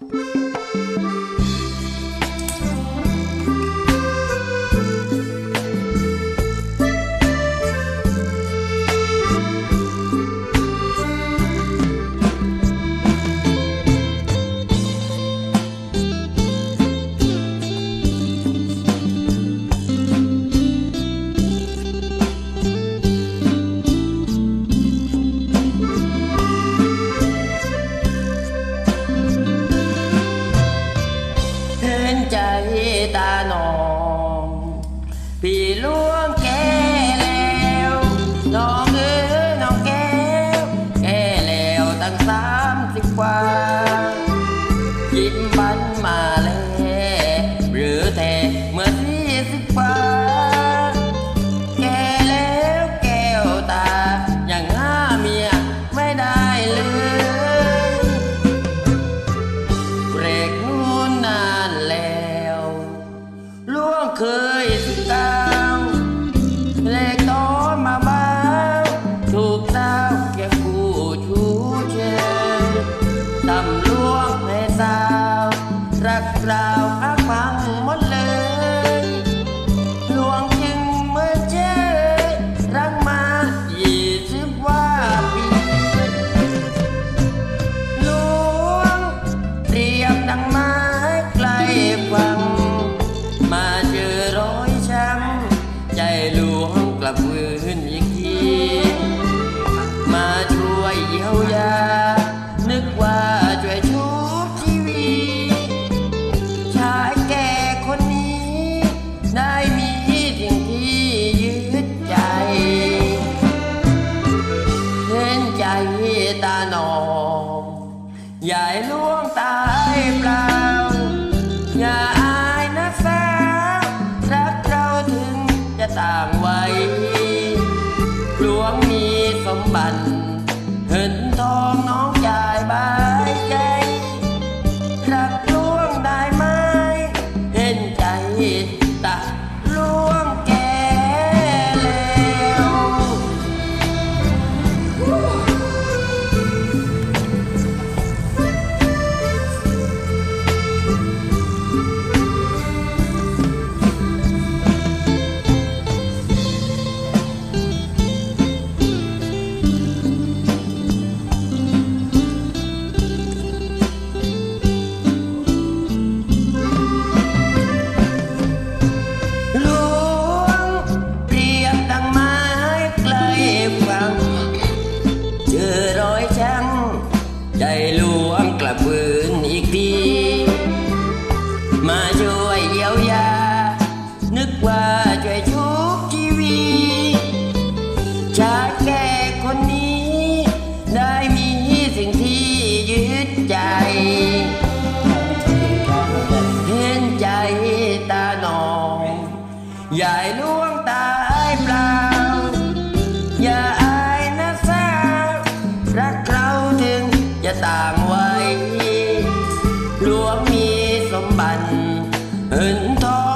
เต อย่าล่วงตายเปล่า อย่าอายนะสาวรักเราถึงจะต่างวัย อย่าล่วงตายเปล่า อย่าอายนะสาวรักเราถึงจะต่างว้ยหวงมีสมบัติหินทอง